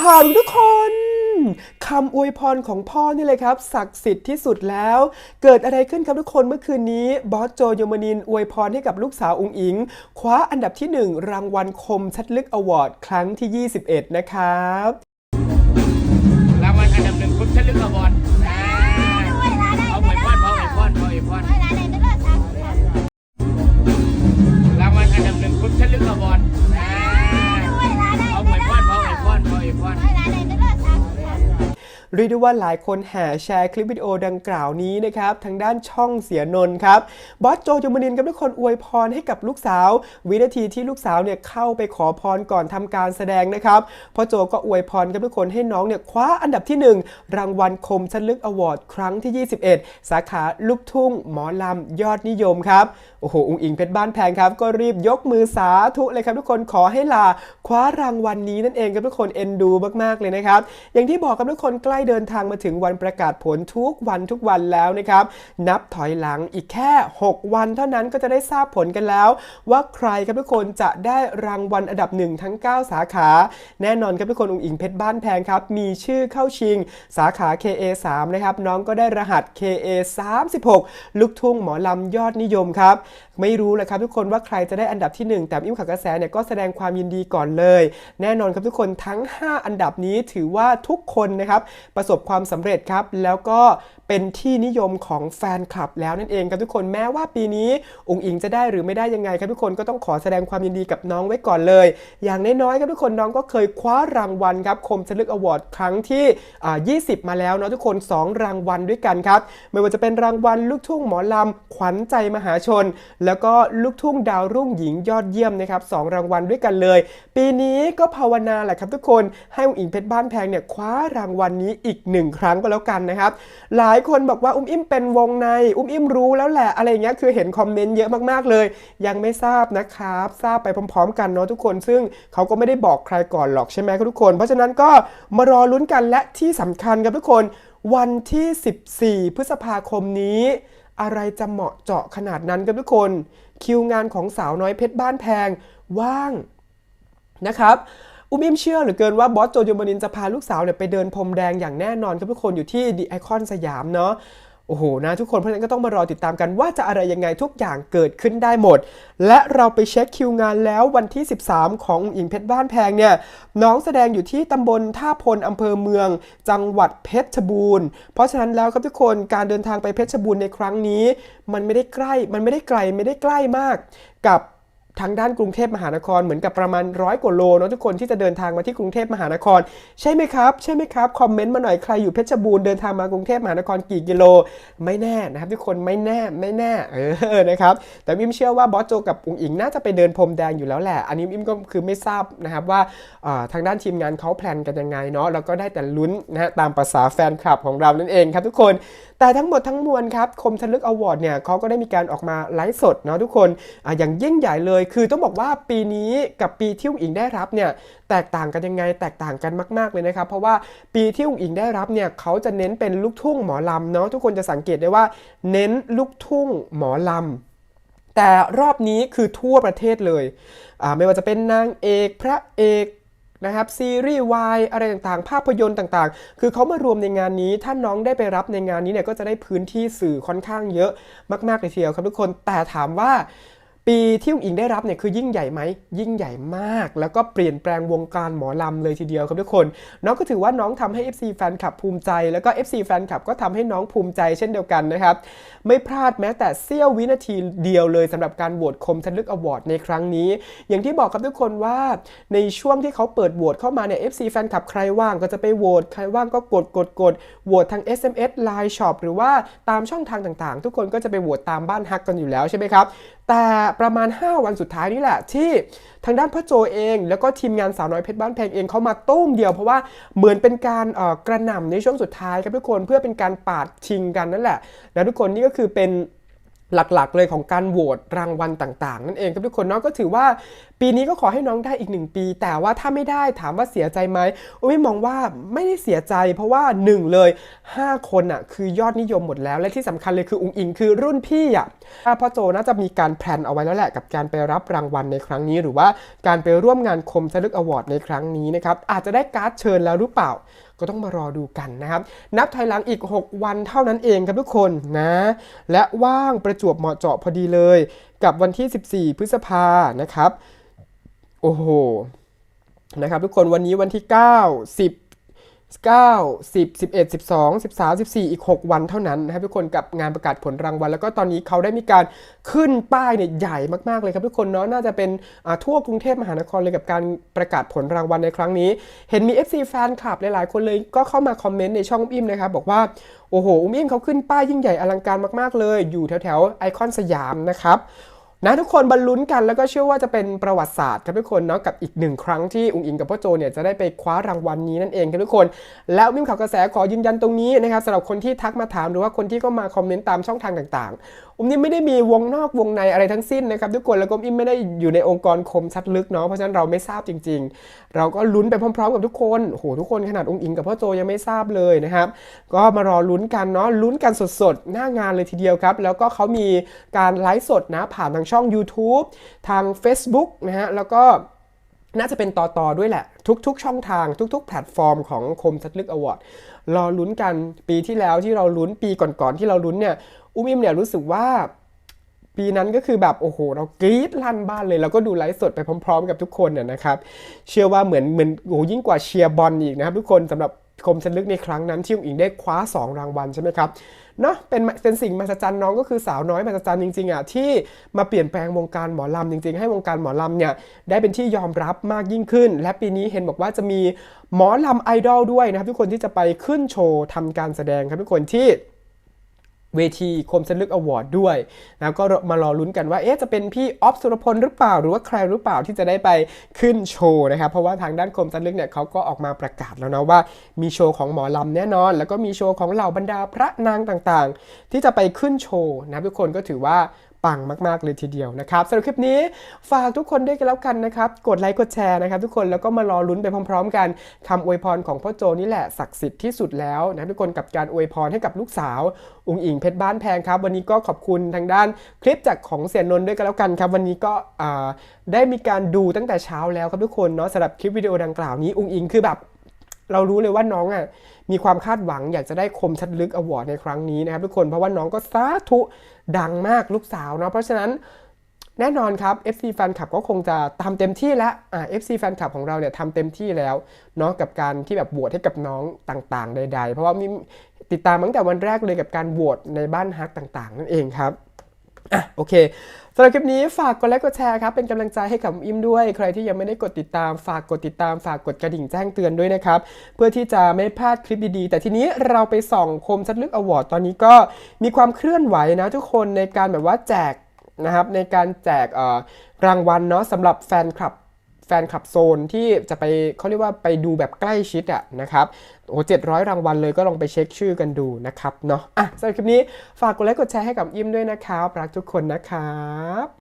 ข่าวทุกคนคำอวยพรของพ่อนี่เลยครับ ศักดิ์สิทธิ์ที่สุดแล้ว เกิดอะไรขึ้นครับทุกคนเมื่อคืนนี้ บอสโจโยมานินอวยพรให้กับลูกสาวองค์อิง คว้าอันดับที่ 1 รางวัลคมชัดลึกอวอร์ดครั้งที่ 21 นะครับ รางวัลอันดับหนึ่งคมชัดลึกอวอร์ด เรียกได้ว่าหลายคนแห่แชร์คลิปวิดีโอดังกล่าวนี้นะครับทางด้านช่องเสียนนท์ครับบอสโจโยมนินกับทุกคนอวยพรให้กับลูกสาว วินาทีที่ลูกสาวเนี่ยเข้าไปขอพรก่อนทำการแสดงนะครับพ่อโจก็อวยพรกับทุกคนให้น้องเนี่ยคว้าอันดับที่ 1 รางวัลคมชันลึกอวอร์ดครั้งที่ 21 สาขาลูกทุ่ง หมอลำยอดนิยมครับโอ้โหองอิงเพชรบ้านแพงครับก็รีบยกมือสาธุเลยครับทุกคนขอให้ลา คว้ารางวัลนี้นั่นเองครับทุกคนเอ็นดูมากๆเลยนะครับ อย่างที่บอกกับทุกคนใกล้เดินทางมาถึงวันประกาศผลทุกวันทุกวันแล้วนะครับ นับถอยหลังอีกแค่ 6 วันเท่านั้นก็จะได้ทราบผลกันแล้ว ว่าใครครับทุกคนจะได้รางวัลอันดับหนึ่งทั้ง 9 สาขา แน่นอนครับทุกคนองค์อิงเพชรบ้านแพงครับ มีชื่อเข้าชิง สาขา KA 3 นะครับ น้องก็ได้รหัส KA 36 ลูกทุ่งหมอลำยอดนิยมครับ ไม่รู้เลยครับทุกคนว่าใครจะได้อันดับที่ 1 แต่อิ่มขักกระแสเนี่ยก็แสดงความยินดีก่อนเลย แน่นอนครับทุกคนทั้ง 5 อันดับนี้ถือว่าทุกคนนะครับประสบความสำเร็จครับ แล้วก็ เป็นที่นิยมของแฟนคลับแล้วนั่นเองครับทุกคนแม้ว่าปีนี้องค์อิงจะได้หรือไม่ได้ยังไงครับทุกคนก็ต้องขอแสดงความยินดีกับน้องไว้ก่อนเลย อย่างน้อยๆครับทุกคนน้องก็เคยคว้ารางวัลครับคมชลึกอวอร์ดครั้งที่ 20 มาแล้วเนาะทุกคน 2 รางวัลด้วยกันครับไม่ว่าจะเป็นรางวัลลูกทุ่งหมอลำขวัญใจมหาชน แล้วก็ลูกทุ่งดาวรุ่งหญิงยอดเยี่ยมนะครับสองรางวัลด้วยกันเลย ปีนี้ก็ภาวนาแหละครับทุกคนให้องค์อิงเพชรบ้านแพงเนี่ยคว้ารางวัลนี้อีกหนึ่งครั้งก็แล้วกันนะครับหลายคนบอกว่าอุ้มอิ่มเป็นวงใน อุ้มอิ่มรู้แล้วแหละอะไรเงี้ยคือเห็นคอมเมนต์เยอะมากๆเลย ยังไม่ทราบนะครับทราบไปพร้อม ๆ กันเนาะทุกคน ซึ่งเขาก็ไม่ได้บอกใครก่อนหรอกใช่ไหมครับทุกคน เพราะฉะนั้นก็มารอลุ้นกันและที่สำคัญครับทุกคนวันที่ 14 พฤษภาคมนี้ อะไรจะเหมาะเจาะขนาดนั้นครับทุกคน คิวงานของสาวน้อยเพชรบ้านแพงว่างนะครับ อุ้มอิ่มเชื่อเหลือเกินว่าบอสโจโยมานินจะพาลูกสาวเนี่ยไปเดินพรมแดงอย่างแน่นอนครับทุกคนอยู่ที่ดีไอคอนสยามเนาะโอ้โหนะทุกคนเพราะฉะนั้นก็ต้องมารอติดตามกันว่าจะอะไรยังไงทุกอย่างเกิดขึ้นได้หมด และเราไปเช็คคิวงานแล้ววันที่ 13 ของอุ๋งอิงเพชรบ้านแพงเนี่ยน้องแสดงอยู่ที่ตำบลท่าพลอำเภอเมือง จังหวัดเพชรบูรณ์ เพราะฉะนั้นแล้วครับทุกคนการเดินทางไปเพชรบูรณ์ในครั้งนี้ มันไม่ได้ใกล้มันไม่ได้ไกลไม่ได้ใกล้มากกับ ทางด้านกรุงเทพมหานครเหมือนกับประมาณร้อยกว่าโลเนาะทุกคนที่จะเดินทางมาที่กรุงเทพมหานคร ใช่ไหมครับใช่ไหมครับคอมเมนต์มาหน่อยใครอยู่เพชรบูรณ์เดินทางมากรุงเทพมหานครกี่กิโล ไม่แน่นะครับทุกคนไม่แน่ไม่แน่เออนะครับแต่มิมเชื่อว่าบอสโจกับอุ๋งอิงน่าจะไปเดินพรมแดงอยู่แล้วแหละ อันนี้มิมก็คือไม่ทราบนะครับว่าอ่าทางด้านทีมงานเขาแพลนกันยังไงเนาะแล้วก็ได้แต่ลุ้นนะฮะตามภาษาแฟนคลับของเรานั่นเองครับทุกคน แต่ทั้งหมดทั้งมวลครับคมทะลึกอวอร์ดเนี่ยเขาก็ได้มีการออกมาไลฟ์สดเนาะทุกคนออย่างยิ่งใหญ่เลย คือต้องบอกว่าปีนี้กับปีที่อุ๋งอิงได้รับเนี่ยแตกต่างกันยังไงแตกต่างกันมาก ๆเลยนะครับ เพราะว่าปีที่อุ๋งอิงได้รับเนี่ยเขาจะเน้นเป็นลูกทุ่งหมอลำเนาะทุกคนจะสังเกตได้ว่า เน้นลูกทุ่งหมอลำแต่รอบนี้คือทั่วประเทศเลย ไม่ว่าจะเป็นนางเอก พระเอก นะครับซีรีส์วายอะไรต่างๆ ภาพยนตร์ต่างๆ คือเขามารวมในงานนี้ ถ้าน้องได้ไปรับในงานนี้เนี่ยก็จะได้พื้นที่สื่อค่อนข้างเยอะมากๆเลยทีเดียวครับทุกคนแต่ถามว่า ปีที่อุ๋งอิงได้รับเนี่ยคือยิ่งใหญ่ไหมยิ่งใหญ่มาก แล้วก็เปลี่ยนแปลงวงการหมอลำเลยทีเดียวครับทุกคน น้องก็ถือว่าน้องทำให้ FC แฟนคลับภูมิใจ แล้วก็ FC แฟนคลับก็ทำให้น้องภูมิใจเช่นเดียวกันนะครับ ไม่พลาดแม้แต่เสี้ยววินาทีเดียวเลยสำหรับการโหวตคมชันลึกอวอร์ดในครั้งนี้ อย่างที่บอกครับทุกคนว่าในช่วงที่เขาเปิดโหวตเข้ามาเนี่ย FC แฟนคลับใครว่างก็จะไปโหวตใครว่างก็กดกดกดโหวตทาง SMS Line Shop หรือว่าตามช่องทางต่างๆ ทุกคนก็จะไปโหวตตามบ้านฮักกันอยู่แล้วใช่ไหมครับ แต่ประมาณ 5 วันสุดท้ายนี่แหละ ที่ทางด้านพ่อโจเอง แล้วก็ทีมงานสาวน้อยเพชรบ้านแพงเองเขามาตุ้มเดียวเพราะว่าเหมือนเป็นการกระหน่ำในช่วงสุดท้ายครับทุกคนเพื่อเป็นการปาดชิงกันนั่นแหละแล้วทุกคนนี่ก็คือเป็นหลักๆ เลยของการโหวตรางวัลต่างๆ นั่นเองครับทุกคนเนาะก็ถือว่า ปีนี้ก็ขอให้น้องได้อีกหนึ่งปี แต่ว่าถ้าไม่ได้ถามว่าเสียใจไหมอุ้มมองว่าไม่ได้เสียใจ เพราะว่าหนึ่งเลย 5 คนอะคือยอดนิยมหมดแล้ว และที่สำคัญเลยคืออุงอิงคือรุ่นพี่อะถ้าพ่อโจน่าจะมีการแพลนเอาไว้แล้วแหละกับการไปรับรางวัลในครั้งนี้ หรือว่าการไปร่วมงานคมสลึกอวอร์ดในครั้งนี้นะครับอาจจะได้การ์ดเชิญแล้วหรือเปล่าก็ต้องมารอดูกันนะครับ นับถอยหลังอีก 6 วันเท่านั้นเองครับทุกคนนะ และว่างประจวบเหมาะเจาะพอดีเลย กับวันที่ 14 พฤษภานะครับ โอ้โหนะครับทุกคนวันนี้วันที่ 9 10 9 10 11 12 13 14 อีก 6 วันเท่านั้นนะครับทุกคนกับงานประกาศผลรางวัล แล้วก็ตอนนี้เขาได้มีการขึ้นป้ายเนี่ยใหญ่มากๆเลยครับทุกคนเนาะน่าจะเป็นทั่วกรุงเทพมหานครเลยกับการประกาศผลรางวัลในครั้งนี้ เห็นมี FC แฟนคลับหลายๆ คนเลยก็เข้ามาคอมเมนต์ในช่องอุ้มอิมนะครับบอกว่าโอ้โหอุ้มอิมเขาขึ้นป้ายยิ่งใหญ่อลังการมากๆเลย อยู่แถวๆไอคอนสยามนะครับ นะทุกคนบรรลุนกันแล้วก็เชื่อว่าจะเป็นประวัติศาสตร์ครับทุกคนเนาะกับอีกหนึ่งครั้งที่อุงอิงกับพ่อโจเนี่ยจะได้ไปคว้ารางวัลนี้นั่นเองครับทุกคน แล้วมิมข่าวกระแสขอยืนยันตรงนี้นะครับสำหรับคนที่ทักมาถามหรือว่าคนที่ก็มาคอมเมนต์ตามช่องทางต่างๆ อุ้มนี่ไม่ได้มีวงนอกวงในอะไรทั้งสิ้นนะครับทุกคนแล้วก็อุ้มไม่ได้อยู่ในองค์กรคมชัดลึกเนาะเพราะฉะนั้นเราไม่ทราบจริง ๆ เราก็ลุ้นไปพร้อม ๆ กับทุกคนโอ้โหทุกคนขนาดองค์อิงกับพ่อโจยังไม่ทราบเลยนะครับ ก็มารอลุ้นกันเนาะลุ้นกันสดๆ หน้างานเลยทีเดียวครับ แล้วก็เขามีการไลฟ์สดนะผ่านทางช่อง YouTube ทาง Facebook นะฮะแล้วก็น่าจะเป็นต่อๆด้วยแหละ ทุก ๆ ช่องทางทุก ๆ แพลตฟอร์มของคมชัดลึกอวอร์ด รอลุ้นกันปีที่แล้วที่เราลุ้นปีก่อนๆที่เราลุ้นเนี่ยอุ้มอิมเนี่ยรู้สึกว่า ปีนั้นก็คือแบบโอ้โห เรากรี๊ดลั่นบ้านเลย แล้วก็ดูไลฟ์สดไปพร้อม ๆ กับทุกคนน่ยนะครับ เชื่อว่าเหมือนเหมือนโอ้ยิ่งกว่าเชียร์บอลอีกนะครับ ทุกคนสำหรับ คมชันลึกในครั้งนั้นที่อุ๋งอิงได้คว้า 2 รางวัลใช่ไหมครับเนาะเป็นเป็นสิ่งมหัศจรรย์น้องก็คือสาวน้อยมหัศจรรย์จริงๆอะที่มาเปลี่ยนแปลงวงการหมอลำจริง ๆ ให้วงการหมอลำเนี่ยได้เป็นที่ยอมรับมากยิ่งขึ้น และปีนี้เห็นบอกว่าจะมีหมอลำไอดอลด้วยนะครับทุกคนที่จะไปขึ้นโชว์ทำการแสดงครับทุกคนที่ เวทีคมสันลึกอวอร์ดด้วย แล้วก็มารอลุ้นกันว่าเอ๊ะจะเป็นพี่ออฟสุรพลหรือเปล่า หรือว่าใครหรือเปล่าที่จะได้ไปขึ้นโชว์นะครับ เพราะว่าทางด้านคมสันลึกเนี่ยเขาก็ออกมาประกาศแล้วนะว่า มีโชว์ของหมอลำแน่นอน แล้วก็มีโชว์ของเหล่าบรรดาพระนางต่างๆ ที่จะไปขึ้นโชว์นะทุกคนก็ถือว่า ปังมาก ๆ เลยทีเดียวนะครับสำหรับคลิปนี้ฝากทุกคนด้วยกันแล้วกันนะครับ กดไลค์กดแชร์นะครับ ทุกคนแล้วก็มารอลุ้นไปพร้อม ๆ กันคำอวยพรของพ่อโจนี่แหละศักดิ์สิทธิ์ที่สุดแล้วนะทุกคนกับการอวยพรให้กับลูกสาว อุงอิงเพชรบ้านแพงครับ วันนี้ก็ขอบคุณทางด้านคลิปจากของเสียนนท์ด้วยกันแล้วกันครับวันนี้ก็ได้มีการดูตั้งแต่เช้าแล้วครับทุกคนเนาะสำหรับคลิปวิดีโอดังกล่าวนี้อุงอิงคือแบบ เรารู้เลยว่าน้องอะมีความคาดหวังอยากจะได้คมชัดลึกอวอร์ดในครั้งนี้นะครับทุกคนเพราะว่าน้องก็สาธุดังมากลูกสาวเนาะเพราะฉะนั้นแน่นอนครับ FC แฟนคลับก็คงจะทำเต็มที่แล้วอ่า FC แฟนคลับของเราเนี่ยทำเต็มที่แล้วเนาะกับการที่แบบโหวตให้กับน้องต่างๆ ใด ๆ เพราะว่ามีติดตามตั้งแต่วันแรกเลยกับการโหวตในบ้านฮักต่าง ๆ นั่นเองครับอะโอเค สำหรับคลิปนี้ฝากกดไลค์กดแชร์ครับเป็นกำลังใจให้กับอิมด้วย ใครที่ยังไม่ได้กดติดตามฝากกดติดตามฝากกดกระดิ่งแจ้งเตือนด้วยนะครับ เพื่อที่จะไม่พลาดคลิปดีๆ แต่ทีนี้เราไปส่องคมชัดลึกอวอร์ดตอนนี้ก็มีความเคลื่อนไหวนะทุกคนในการแบบว่าแจกนะครับในการแจกรางวัลเนาะสำหรับแฟนคลับ ฟนคลับโซนที่จะไปเขาเรียกว่าไปดูแบบใกล้ชิดอะนะครับโอ้เจ็ดร้อยรางวัลเลยก็ลองไปเช็คชื่อกันดูนะครับเนาะอะสำหรับคลิปนี้ฝากกดไลค์กดแชร์ให้กับอิมด้วยนะครับ รักทุกคนนะครับ